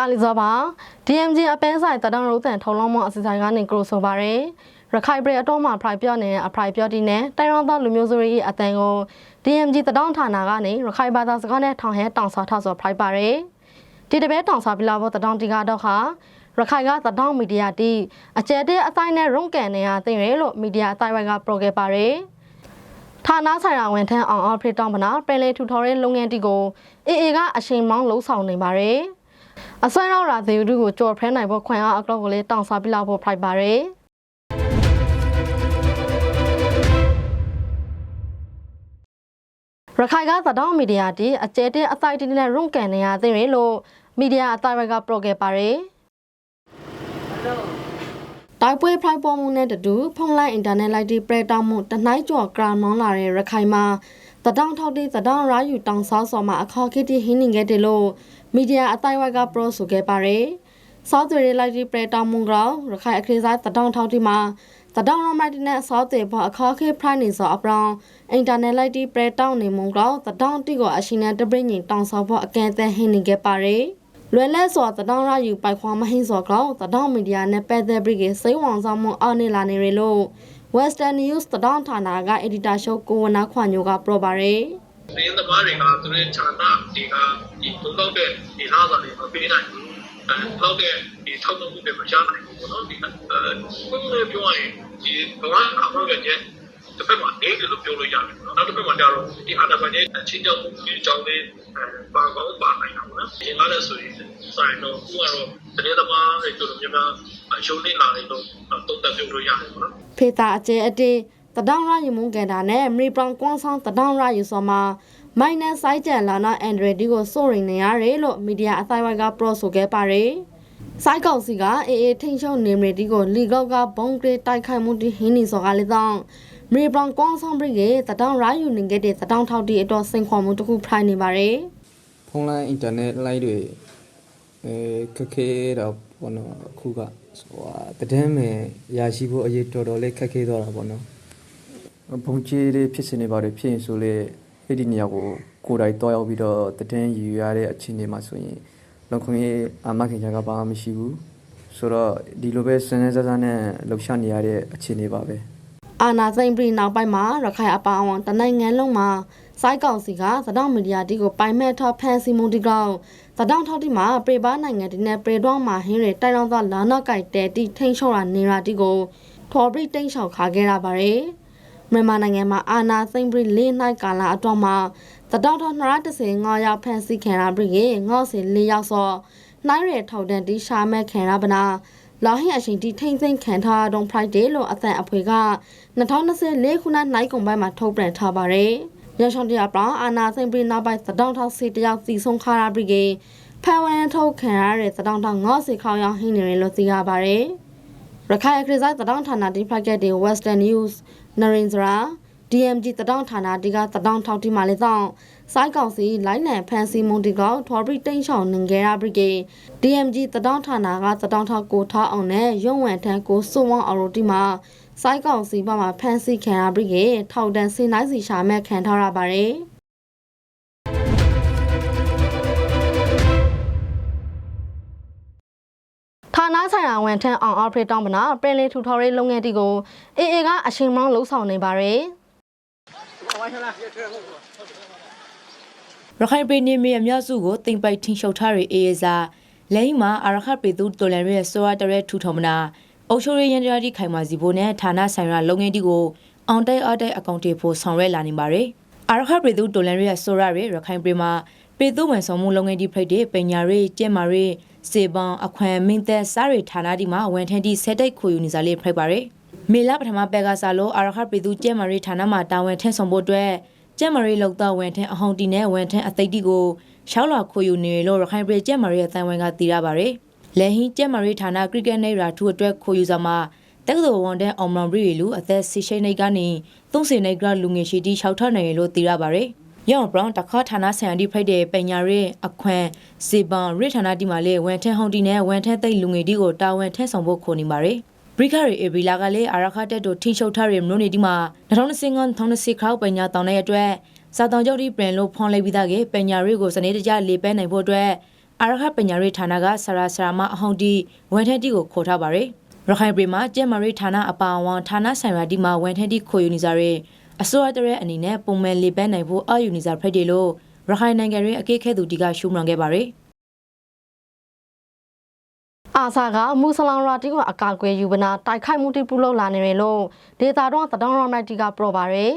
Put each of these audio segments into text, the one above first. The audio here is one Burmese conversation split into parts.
တာလီဇောပါ DMG အပန်းဆိုင်တဒံရိုးတန်ထုံလုံးမအစီဆိုင်ကနေကရိုဆိုပါရယ်ရခိုင်ပြည်အတော့မှာဖရိုက်ပြော့နေတဲ့အဖရိုက်ပြော့တီနဲ့တိုင်ရောသားလူမျိုးစုရေးအတန်ကို DMG တဒေါန်ဌာနကနေရခိုင်ဘာသာစကားနဲ့ထောင်ဟဲတောင်စာထောက်ဆိုဖရိုက်ပါရယ်ဒီတပဲတောင်စာပြလာဖို့တဒေါန်တီကတော့ခါရခိုင်ကတဒေါန်မီဒီယာတီအကျဲတဲ့အတိုင်းနဲ့ရုံးကန်နေရသိရလို့မီဒီယာအတိုင်းဝိုင်ကပရိုခဲ့ပါရယ်ဌာနဆိုင်ရာဝန်ထမ်းအောင်အော်ဖရတောင်ပနာပြည်လေထူထော်ရဲလုပ်ငန်းတီကိုအေအေကအချိန်မောင်းလှုပ်ဆောင်နေပါရယ် အစွမ်းရောက်ရာသေယူတို့ကိုကြော်ဖဲနိုင်ဖို့ခွင့်အားအကလောက်ကိုလည်းတောင်းစားပြလောက်ဖို့ဖိုက်ပါရယ်ရခိုင်ကသတောင်းမီဒီယာတီအကျဲတဲ့အစိုက်တီနဲ့ရုံကန်နေရသိရလို့မီဒီယာအတိုင်းကပရိုခဲ့ပါရယ်တိုက်ပွဲဖိုက်ပေါ်မှုနဲ့တတူဖုန်းလိုင်းအင်တာနက်လိုက်တီပရတောင်းမှုတနှိုင်းကျော်ကရာမောင်းလာတဲ့ရခိုင်မှာသ တောင်းထောက်တီသတောင်းရာယူတောင်ဆောက်ဆော်မှာအခါခိတီဟင်းနေခဲ့တယ်လို့မီဒီယာအတိုင်းဝိုက်ကပရိုဆိုခဲ့ပါတယ်။ဆောက်သွေးလိုက်ဒီပရတောင်မုံကောင်ရခိုင်အခရီးစားတတောင်ထောက်တီမှာတတောင်ရမိုက်တင်နဲ့ဆောက်သွေးပေါ်အခါခေဖရိုင်းနေစောအပရောင်အင်တာနက်လိုက်ဒီပရတောင်နေမုံကောင်တတောင်တီကိုအရှိနန်တပရင်းတောင်ဆောက်ဖို့အကန့်အသတ်ဟင်းနေခဲ့ပါတယ်။လွယ်လဲစွာတတောင်ရယူပိုက်ခွာမဟင်းစောကောင်တတောင်မီဒီယာနဲ့ပတ်သက်ပြီးစိတ်ဝင်စားမှုအောက်နေလာနေရလို့ Western News တတောင်ဌာနက editor ရှုပ်ကိုဝနာခွန်ညိုကပြောပါတယ်။သတင်းသမားတွေကသူတို့ဌာနတွေကဒီသုံးတော့တဲ့ဒီလာစာတွေမပေးနိုင်ဘူးအဲတော့တဲ့ဒီထောက်ပံ့မှုတွေမချနိုင်ဘူးပေါ့နော်ဒီအဲဘယ်လိုပြောရရင်ဒီဘဝအမောကကျ တစ်ဖက်မှာနေတယ်လို့ပြောလို့ရတယ်နော်နောက်တစ်ဖက်မှာကျတော့ဒီအာဏာပိုင်ရဲ့အချင်းချင်းမှုဒီအကြောင်းလေးပါကောင်းပါနိုင်တာပေါ့နော်ဒီလာတဲ့ဆိုရင်ဆိုင်တော့သူကတော့သတင်းသမားတွေတို့များများအရှုံးနေလာတယ်လို့တုံ့တက်ပြောလို့ရတယ်ပေါ့နော်ဖေတာအကျဲအတေးတဒေါင်ရယူမုန်ကန်တာနဲ့မရီပရောင်ကွန်ဆောင်တဒေါင်ရယူဆောမှာမိုင်နက်ဆိုင်ကျန်လာနာအန်ဒရီဒီကိုစိုးရင်နေရတယ်လို့မီဒီယာအတိုင်းဝိုက်ကပရောဆိုခဲ့ပါတယ်။စိုက်ကောက်စီကအေးအေးထိန်ချုံနေမရီဒီကိုလီကောက်ကဘုံကလေးတိုက်ခိုက်မှုဒီဟင်းနေစောကလေးတောင်း မရီပရောင်ကွန်ဆောင်ဘရိကတဒေါင်ရယူနေခဲ့တဲ့တဒေါင်ထောက်တီအတော့စိန်ခေါ်မှုတစ်ခုဖိုင်နေပါတယ်။ဖုန်းလိုင်းအင်တာနက်လိုင်းတွေအဲခက်ခဲတော့ဘောနော်အခုကဟိုဟာတည်င်းမယ်ရရှိဖို့အရေးတော်တော်လေးခက်ခဲတော့တာပေါ့နော်ဘုံကြီးလေးဖြစ်စင်နေပါတယ်ဖြစ်ရင်ဆိုလေအဲ့ဒီနေရာကိုကိုယ်တိုင်တွားရောက်ပြီးတော့တည်င်းယူရတဲ့အခြေအနေမှာဆိုရင်လုံခွင့်ရေးအာမခင်ချာကဘာမှမရှိဘူးဆိုတော့ဒီလိုပဲစနေစစနဲ့လှုပ်ရှားနေရတဲ့အခြေအနေပါပဲ အာနာသိမ့်ပြီးနောက်ပိုင်းမှာရခိုင်အပါအဝင်တနိုင်ငံလုံးမှာစိုက်ကောင်စီကသတောင်မီဒီယာတီကိုပိုင်မဲ့ထောက်ဖန်စီမုန်တီကောင်သတောင်ထောက်တီမှာပြေပါနိုင်ငံတီနဲ့ပြေတော့မှာဟင်းတွေတိုင်တော့လာနောက်ကိုက်တဲတီထိန်ချော့တာနေရာတီကိုထော်ဘရီတိန်ချောက်ခါခဲ့တာပါတယ်မြန်မာနိုင်ငံမှာအာနာသိမ့်ပြီးလေးနိုင်ကာလအတွင်းမှာသတောင်ထောက်235ရောက်ဖန်စီခံရပြီးငေါ့စီ၄ရောက်စောနိုင်ရထောက်တန်တီရှာမဲ့ခံရပနာလာဟင်အရှင်တီထိမ့်သိမ့်ခံထားတော့ Friday လို့အသံအဖွေက 2024ခုနှစ်နိုင်ကုန်ပိုင်းမှာထုတ်ပြန်ထားပါတယ်။ရရှောင်းတရားပြောင်းအာနာသိမ့်ပြီးနောက်ပိုင်းသတောင်ထောက်စီတယောက်စီဆုံးခါရပြီးကဖန်ဝန်ထုတ်ခံရတဲ့သတောင်ထောက်ငေါ့စီခေါင်းရောက်ဟင်းနေတယ်လို့သိရပါတယ်။ရခိုင်အခရစ်ဆိုင်သတောင်ဌာနတိဖက်ကတဲ့ Western News နရင်ဇရာ DMG တတောင်ဌာနတိကတတောင်ထောက်တိမှလည်းတော့စိုက်ကောင်စီလိုက်လံဖန်စီမုန်တီကောထော်ဘရီတိန်ချောင်းနင်ဂဲရာဘရီကေ DMG တတောင်ဌာနကတတောင်ထောက်ကိုထားအောင်နဲ့ရုံဝံထန်းကိုစွန်ဝအောင်ရိုတီမှာ စိုက်ကောင်စီဘက်မှာဖန်စီခံရဘရီကေထောက်တန်စင်နိုင်စီရှာမဲ့ခံထားရပါတယ်ဌာနဆိုင်ရာဝန်ထမ်းအောင်အော်ဖရတောင်းမနာပရင်လီထူထော်ရေးလုပ်ငန်းတီကိုအေအေကအရှင်မောင်းလှုပ်ဆောင်နေပါတယ်ရခိုင်ပြည်နယ်မြေအများစုကိုတင်ပိုက်ထင်းရှုပ်ထားတဲ့အေးစာလိမ့်မှာအာရခတ်ပေသူတော်လန်ရဲ့ဆိုရတရဲထူထော်မနာ အုပ်ချုပ်ရေးရန်တရားတိခိုင်မာစီဖို့နဲ့ဌာနဆိုင်ရာလုပ်ငန်းတီကိုအောင်တိုက်အတိုက်အကောင့်တွေဖို့ဆောင်ရွက်လာနေပါတယ်အာရခတ်ပေသူတော်လန်ရဲ့ဆိုရရဲ့ရခိုင်ပြည်မှာပေသူဝန်ဆောင်မှုလုပ်ငန်းတီဖိတ်တဲ့ပညာရေးကျက်မာရေးစေပန်အခွန်မင်းသက်စားရဌာနတီမှာဝန်ထမ်းတီဆက်တိုက်ခွေယူနေစားလေးဖိတ်ပါတယ်မေလပထမပက်ကစားလို့အာရခတ်ပေသူကျက်မာရေးဌာနမှာတာဝန်ထမ်းဆောင်ဖို့အတွက်ကျက်မရီလောက်တော့ဝန်ထမ်းအဟောင်းတီနဲ့ဝန်ထမ်းအသိတီကိုရှောက်လာခိုယူနေလို့ရခိုင်ပြည်ကျက်မရီရဲ့တန်ဝန်ကတည်ရပါတယ်။ လဲဟင်းကျက်မရီဌာနကရစ်ကက်နေရာထူအတွက်ခိုယူစားမှာတက္ကသိုလ်ဝန်ထမ်းအောင်မောင်ရီလူအသက်ဆီရှိနေကနေသုံးစင်နေကလူငယ်ရှိတီရှောက်ထနေလို့တည်ရပါတယ်။ရောင်ဘရောင်းတခါဌာနဆန်တီဖိတ်တဲ့ပညာရေးအခွန်စေပန်ရစ်ဌာနတီမှာလေဝန်ထမ်းဟောင်းတီနဲ့ဝန်ထမ်းသိလူငယ်တီကိုတာဝန်ထမ်းဆောင်ဖို့ခိုနေပါတယ်။ဘရိခရီအေဘီလာကလည်းအာရခတက်တို့ထိရှုပ်ထားတဲ့မြို့နေဒီမှာ2025 2026ခေါက်ပညာတောင်းတဲ့အတွက်စာတောင်ကျောက်ဒီပရင်လို့ဖွန်လိုက်ပြီးသားကပညာရေးကိုစနေတကျလေပဲနိုင်ဖို့အတွက် အာရခပညာရေးဌာနကဆရာဆရာမအဟောင်းတီဝန်ထမ်းတီကိုခေါ်ထားပါတယ်ရခိုင်ပြည်မှာကျဲမာရေးဌာနအပါအဝင်ဌာနဆိုင်ရာတီမှာဝန်ထမ်းတီခေါ်ယူနေကြတဲ့အစိုးရတရဲအနေနဲ့ပုံမှန်လေပန်းနိုင်ဖို့အာယူနေကြဖက်တယ်လို့ရခိုင်နိုင်ငံရေးအကဲခဲသူတီကရှုံ့မှန်ခဲ့ပါတယ်အာဆာကမူဆလမ်ရာတီကိုအကာအကွယ်ယူပနာတိုက်ခိုက်မှုတိပြုလုပ်လာနေတယ်လို့ဒေတာတော့သတောင်းရမိုက်တီကပြောပါရယ်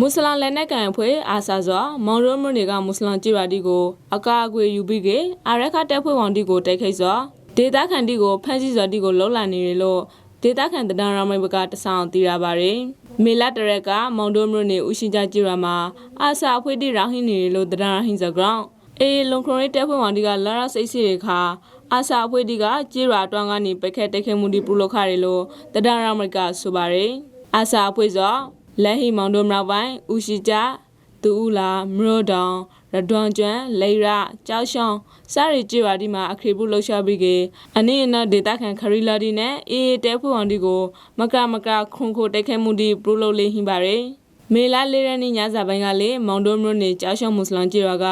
မွတ်စလင်လက်နက်ကန်အဖွဲ့အာဆာဇောမောင်ရိုးမြို့နယ်ကမွတ်စလင်ကြည်ရာတီကိုအကာအကွယ်ယူပြီးကအာရက်ခတက်ဖွဲ့ဝန်တီကိုတိုက်ခိုက်စောဒေတာခန်တီကိုဖမ်းဆီးစောတီကိုလှုပ်လာနေတယ်လို့ဒေတာခန်တဒန်ရမိုင်ဘကတဆောင်တီရပါတယ်မေလာတရက်ကမောင်ရိုးမြို့နယ်ဦးရှိကြကြည်ရာမှာအာဆာအဖွဲ့တီရာဟင်းနေတယ်လို့တဒန်ရဟင်းစဂရောင်းအေလုံခရိုရီတက်ဖွဲ့ဝန်တီကလာရစိတ်စီရခါအာဆာအဖွဲ့တီကကြည်ရာတွန်းကနေပက်ခက်တက်ခဲမှုတီပြုလုပ်ခရတယ်လို့တဒန်ရမိုင်ကဆိုပါတယ်အာဆာအဖွဲ့စော လက်ဟီမောင်တို့မြောက်ပိုင်းဦးရှိကြတူဦးလာမရိုဒေါင်ရဒွန်ကျွမ်းလေရကြောက်ရှောင်းစရီကြွာဒီမှာအခရီးဘူးလှုပ်ရှားပြီးကအနည်းအနဒေတာခန်ခရီလာဒီနဲ့အေးတဲဖူအောင်ဒီကိုမကမကခွန်ခိုတိုက်ခဲမှုဒီပရိုလိုလေးဟင်ပါရယ် မေလာလေးရနေညစာပိုင်းကလေမောင်တို့မျိုးနေကြောက်ရှောင်းမွတ်စလင်ကြွာက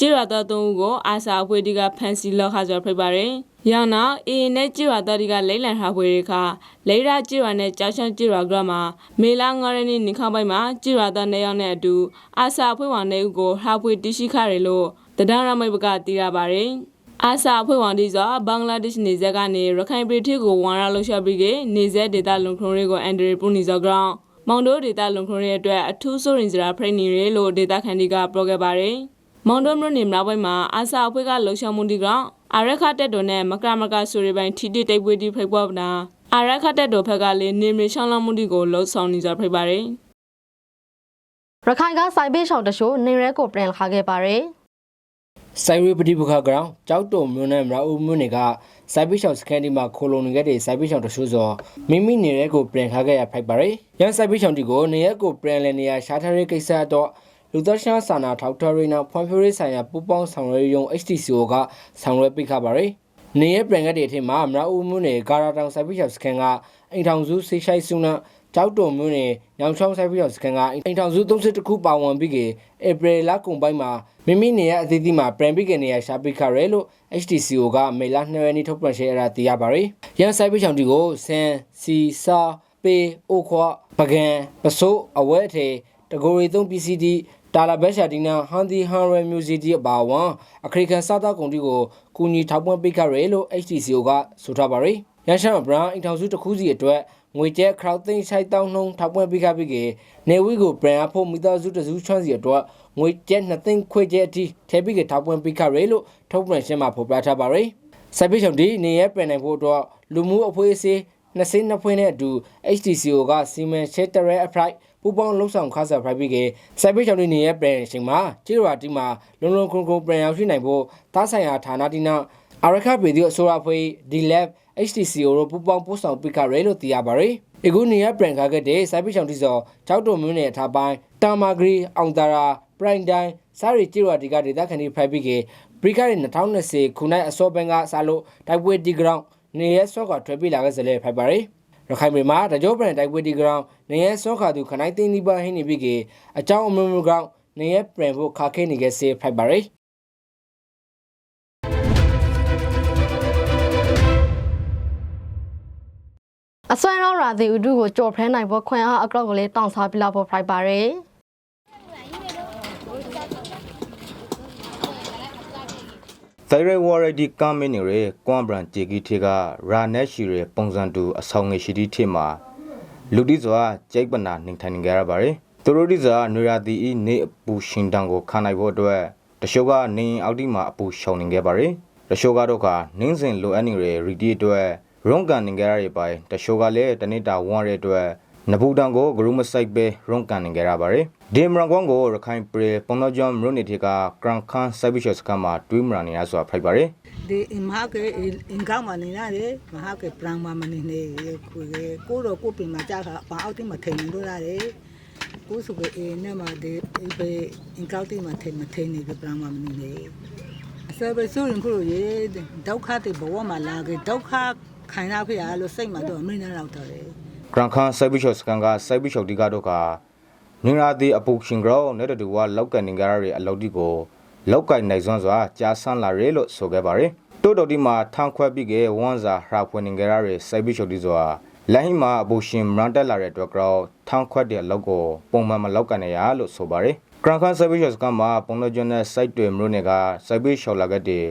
ကြွာတော်သုံးဦးကိုအာစာအဖွဲ့ဒီကဖန်စီလောက်ခါဆိုဖိတ်ပါရယ်။ရောင်နောက်အေးနဲ့ကြွာတော်ဒီကလိမ့်လန်ထားဖွေခါလိရာကြွာနဲ့ကြောက်ရှောင်းကြွာကမှာမေလာငရနေနေခါပိုင်းမှာကြွာတော်နေရောက်တဲ့အတူအာစာအဖွဲ့ဝင်နေဦးကိုဟာဖွေတရှိခရလို့တဒရမိတ်ဘကတီးရပါရယ်။အာဆာအဖွဲ့ဝင်ဒီဆိုဘင်္ဂလားဒေ့ရှ်နေဆက်ကနေရခိုင်ပြည်ထကိုဝန်ရလှရှာပြီးကနေဆက်ဒေတာလုံခုံတွေကိုအန်ဒရီပူနီဇော့ဂရောင်း မောင်တို့ဒေတာလုံခုံတွေအတွက်အထူးစိုးရင်စရာဖိနေရလို့ဒေတာခန်ဒီကပြောခဲ့ပါတယ်။မောင်တို့မြို့နေမြောက်ပိုင်းမှာအာဆာအဖွဲ့ကလှရှာမှုဒီကောင်အာရခတက်တော်နဲ့မကမကဆိုရီပိုင်းထီတီတိတ်ပွေးတီဖိတ်ပေါ်ပနာအာရခတက်တော်ဖက်ကလည်းနေမြေရှောင်းလမှုဒီကိုလှုပ်ဆောင်နေကြဖိတ်ပါတယ်။ရခိုင်ကစိုက်ပေးရှောင်းတရှို့နေရဲကိုပြန်လာခဲ့ပါရယ် ဆိုင်ရီပတိပခဂရောင်းကြောက်တုံမြို့နယ်မရာဦးမြို့နယ်ကစိုက်ပိရှောင်စကန်ဒီမှာခိုလုံနေခဲ့တဲ့စိုက်ပိရှောင်တချို့စောမိမိနေရဲကိုပြန်ခါခဲ့ရဖိုက်ပါရယ်ရန်စိုက်ပိရှောင်တီကိုနေရဲကိုပြန်လည်နေရရှားထားတဲ့ကိစ္စတော့လူသက်ရှားစာနာထောက်ထားရင်းနာဖွံ့ဖြိုးရေးဆိုင်ရာပူပေါင်းဆောင်ရွက်ရုံ HTCO ကဆောင်ရွက်ပေးခပါရယ်နေရဲပြန်ခဲ့တဲ့အထက်မှာမရာဦးမြို့နယ်ဂါရာတောင်စိုက်ပိရှောင်စကန်ကအိမ်ထောင်စုဆေးရှိုက်စုနာ ကျောက်တုံမြို့နယ်ညောင်ချောင်းဆိုင်ပြီးတော့စကန်ကအိမ်ထောင်စု30ခုပါဝင်ပြီးကဧပြီလကုန်ပိုင်းမှာမိမိနေရအသီးသီးမှာပြန်ပြီးကနေရရှာပိခရဲလို့ HTCO ကမေလ2ရက်နေ့ထုတ်ပြန်ရှင်းအရာသိရပါတယ်။ရန်ဆိုင်ပြီးချောင်တီကိုစန်စီစာပေအိုခွာပကံပစိုးအဝဲအထေတကိုရီသုံး PCD တာလာဘက်ရှာဒီနာဟန်ဒီဟန်ရယ်မြူဇီတီအပါဝန်အခရိကန်စားသောက်ကုန်တီကိုကူညီထောက်ပံ့ပေးခရဲလို့ HTCO ကဆိုထားပါတယ်။ ရန်ရှမ်းဘရန်အိမ်ထောင်စုတစ်ခုစီအတွက်ငွေကျဲခရောက်သိန်းဆိုင်တောင်းနှုံထောက်ပံ့ပေးခပြီးကနေဝီကိုဘရန်အဖို့မိသားစုတစုချွမ်းစီအတွက်ငွေကျဲ2သိန်းခွေကျဲအထိထဲပြီးကထောက်ပံ့ပေးခရဲလို့ထုတ်ပြန်ရှင်းမှာဖော်ပြထားပါတယ်။စိုက်ပိချောင်ဒီနေရပြန်နိုင်ဖို့အတွက်လူမှုအဖွဲ့အစည်းနှစ်စင်းနှစ်ဖွဲ့နဲ့အတူ HTCO ကစီမံချက်တရဲအဖလိုက်ပူပေါင်းလှုပ်ဆောင်ခါစားဖိုက်ပြီးကစိုက်ပိချောင်ဒီနေရပြန်ရှင်မှာကျေရတီမှာလုံလုံခုံခုံပြန်ရောက်ရှိနိုင်ဖို့သားဆိုင်ရာဌာနတိနာအရခဗီဒီယိုအစိုးရဖွဲ့ D-Lab HTCO တို့ပူပေါင်းပို့ဆောင်ပေးခရဲလို့သိရပါတယ်။အခုနေရပြန်ခါခဲ့တဲ့စိုက်ပိချောင်တိစောကျောက်တုံမျိုးနယ်အထားပိုင်းတာမာဂရီအောင်တာရာပရိုင်တိုင်းစားရီကျေရတီကဒေသခံတွေဖိုက်ပြီးကပရိခရီ2020ခုနိုင်အစောပိုင်းကစားလို့တိုက်ပွဲဒီဂရောင်းနေရဆော့ကထွက်ပြေးလာခဲ့စလဲဖိုက်ပါတယ်။ရခိုင်ပြည်မှာတကြောပရန်တိုက်ပွဲဒီဂရောင်းနေရဆော့ခါသူခနိုင်သိန်းဒီပါဟင်းနေပြီးကအကြောင်းအမျိုးမျိုးကောင်နေရပြန်ဖို့ခါခဲနေခဲ့စေဖိုက်ပါတ အစွမ်းရောက်ရာသီဥတုကိုကြော်ဖဲနိုင်ဖို့ခွင့်အားအကောက်ကိုလေးတောင်းစားပြလာဖို့ဖိုက်ပါရယ်သရိုင်ဝရဒီကမင်းနေရကွမ်ဘရန်ဂျီဂီထေကရာနက်ရှိရပုံစံတူအဆောင်ငယ်ရှိတီထေမှာလူဒီစွာကြိုက်ပနာနေထိုင်နေကြရပါတယ်သူတို့ဒီစွာနွေရာတီဤနေအပူရှင်တန်ကိုခံနိုင်ဖို့အတွက်တချို့ကနေအောက်ဒီမှာအပူရှောင်နေခဲ့ပါတယ်တချို့ကတော့ကနင်းစင်လိုအပ်နေရရီတီအတွက် ရုံးကန်နေကြရတဲ့ပိုင်းတချို့ကလည်းတနေ့တာဝွန်ရတဲ့အတွက်နဘူးတန်ကိုဂရုမဆိုင်ပဲရုံးကန်နေကြရပါတယ်ဒီမရန်ကွန်ကိုရခိုင်ပရေပုံတော်ကျော်မြို့နယ်ထေကကရန်ခန်စိုက်ဘီရှော့စကမှာတွေးမရနေရဆိုတာဖိုက်ပါတယ်ဒီမဟာကေအင်ကောင်မနေရတယ်မဟာကေပရံမမနေနေကိုကိုတော့ကိုပင်မှာကြာတာဘာအောက်တိမထိန်နေလို့ရတယ်ကိုစုကေအေနဲ့မှာဒီဘေအင်ကောင်တိမထိန်မထိန်နေပရံမမနေနေအစပဲဆိုရင်ခုလိုရေဒုက္ခတိဘဝမှာလာကေဒုက္ခ ခံရဖေရလို့စိတ်မှာတော့မင်းနဲ့တော့တယ်ဂရန်ခန်စိုက်ပြီးရှော့စကန်ကစိုက်ပြီးရှော့ဒီကတော့ကနင်ရာဒီအပူရှင်ဂရောနဲ့တူဝါလောက်ကန်နေကြရတဲ့အလုပ်ဒီကိုလောက်ကင်နိုင်စွမ်းစွာကြာဆန်းလာရဲလို့ဆိုခဲ့ပါတယ်တိုးတော်ဒီမှာထန်းခွဲပြီးကဝန်းစာဟရာဖွင့်နေကြရတဲ့စိုက်ပြီးရှော့ဒီစွာလိုင်းမှာအပူရှင်မန်တက်လာတဲ့အတွက်ကြောထန်းခွက်တဲ့အလုပ်ကိုပုံမှန်မလောက်ကန်နေရလို့ဆိုပါတယ်ဂရန်ခန်စိုက်ပြီးရှော့စကန်မှာပုံတော်ကျွန်းနဲ့စိုက်တွေမျိုးတွေကစိုက်ပြီးရှော့လာခဲ့တဲ့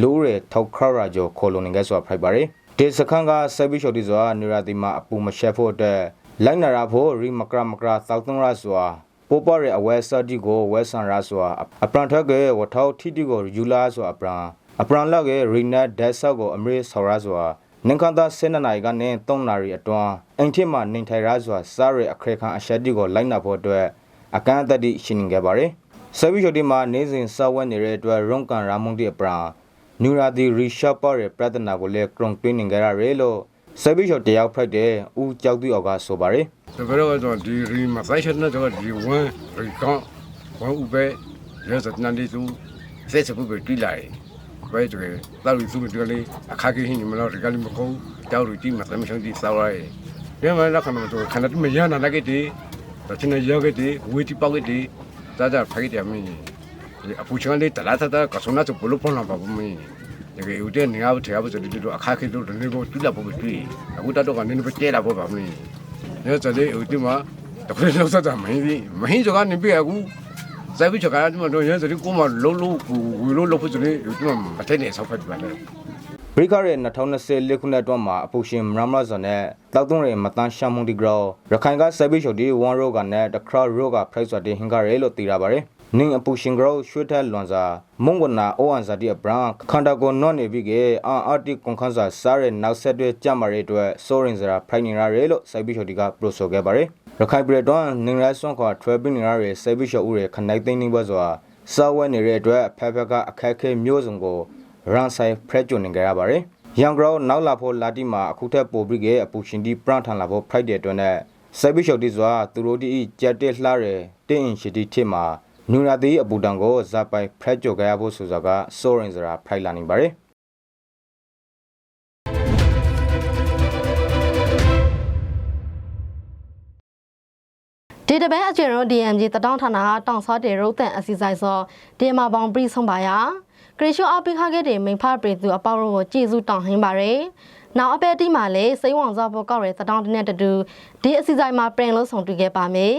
လူရဲထောက်ခရရာဂျိုခိုလိုနေကြဆိုဖိုက်ပါတယ် ဒေစခန်ကစိုက်ပြီးရှော့ဒီစွာနူရာဒီမှာအပူမရှက်ဖို့အတွက်လိုက်နာရဖို့ရီမကရမကရသောက်သုံးရစွာပိုပေါ်ရဲ့အဝဲစတီကိုဝဲဆန်ရစွာအပရန်ထက်ကဝထောက်ထီတီကိုယူလာစွာအပရန်အပရန်လောက်ရဲ့ရီနတ်ဒက်ဆော့ကိုအမရီဆော်ရစွာနင်ခန်တာစင်နနိုင်ကနေ3နာရီအတွန်းအင်ထစ်မှာနေထိုင်ရစွာစားရအခရခံအရှက်တီကိုလိုက်နာဖို့အတွက်အကန့်အသတ်တိရှင်းနေခဲ့ပါတယ်ဆဗီချိုဒီမှာနေစဉ်စောက်ဝဲနေတဲ့အတွက်ရုံကန်ရာမုန်တီအပရန် နူရာဒီရီရှာပါရဲ့ပြဿနာကိုလည်းကရုံတွင်းနေကြရတယ်လို့ဆဗီရှော့တယောက်ဖက်တဲ့ဦးကြောက်သူအောင်ကဆိုပါတယ်တကယ်တော့ဒီရီမဆိုင်ချက်နဲ့တော့ဒီဝင်းရီကောင်ဝင်းဦးပဲရဲစတန်ဒီသူဖက်စဘုတ်ကိုတွေ့လိုက်ဘယ်တွေတော်ရီသူတို့လေးအခါကြီးဟင်းမလို့ဒီကလေးမကုန်တောက်ရီတီမသမရှုံးတီစောက်ရဲပြန်မလာခဏမတော့ခဏတည်းမရနာလိုက်တဲ့တချင်ရရခဲ့တဲ့ဝေးတီပေါက်ခဲ့တဲ့ဒါကြဖိုက်တယ်မင်း apuchale talata ta kasona to bolo pon la ba mi ke ude ni ga te ga bo de do akha ke do ne go tu la bo tu aku ta do ga ne ne che la bo ba mi ne so de ude ma to ko lo sa ta mi bi mi so ga ne bi aku sa bi cho ga ma do ye so de ko ma lo lo ku lo lo fu so ne ude ma ma te ne sa fa ba ne ဘရိကရဲ့2020လက်ခုနှစ်အတွင်းမှာအပူရှင်မရမရဇွန်နဲ့တောက်သွင်းရဲ့မတန်းရှာမုန်ဒီဂရောရခိုင်ကဆိုက်ဘီရှော်ဒီ1ရောဂါနဲ့တခရရောဂါဖရိုက်ဆွတ်ဒီဟင်ဂရဲလို့သိရပါတယ်။ နင်းအပူရှင်ဂရောရွှေထက်လွန်စာမုန်ကနာအိုအန်ဇာဒီအဘရန်ခန္ဓာကိုနွန်နေပြီးကအာအာတီကွန်ခန်းစာစားရဲ့နောက်ဆက်တွဲကြမှာရဲ့အတွက်စိုးရင်စရာဖိုင်နေရရဲလို့ဆယ်ဘီရှိုဒီကပရိုဆိုခဲ့ပါတယ်ရခိုင်ပြည်တော်နင်းရဲဆွန်ခွာထရဘင်းနေရရဲ့ဆယ်ဘီရှိုဦးရဲ့ခနိုင်သိန်းနေဘစွာစာဝဲနေတဲ့အတွက်အဖက်ဖက်ကအခက်အခဲမျိုးစုံကိုရန်ဆိုင်ဖရက်ဂျွန်နေကြရပါတယ်။ရန်ဂရောနောက်လာဖို့လာတိမှာအခုထက်ပိုပြီးကအပူရှင်ဒီပရန်ထန်လာဖို့ဖိုက်တဲ့အတွက်နဲ့စိုက်ဘီရှော့ဒီစွာသူတို့ဒီကြက်တက်လှရဲတင်းအင်ရှိတီထစ်မှာ နူရာတီအပူတန်ကိုဇာပိုင်ဖရက်ဂျော်ကြရဖို့ဆိုစွာကဆိုရင်စရာဖိုက်လာနေပါတယ်။ဒီတပန်းအကျဉ်ရော DMG တတောင်းဌာနကတောင်စောတေရုတ်တန်အစီဆိုင်စောဒီမှာပေါင်ပြီးဆုံးပါရဂရေရှောအပိခခဲ့တဲ့မိန်ဖပရိသူအပေါရောကိုကြည်စုတောင်းဟင်းပါရယ်နောက်အပဲတီမှာလေစိတ်ဝင်စားဖို့ကောက်ရတဲ့တတောင်းတနဲ့တူဒီအစီဆိုင်မှာပြင်လို့ဆောင်တွေ့ခဲ့ပါမယ်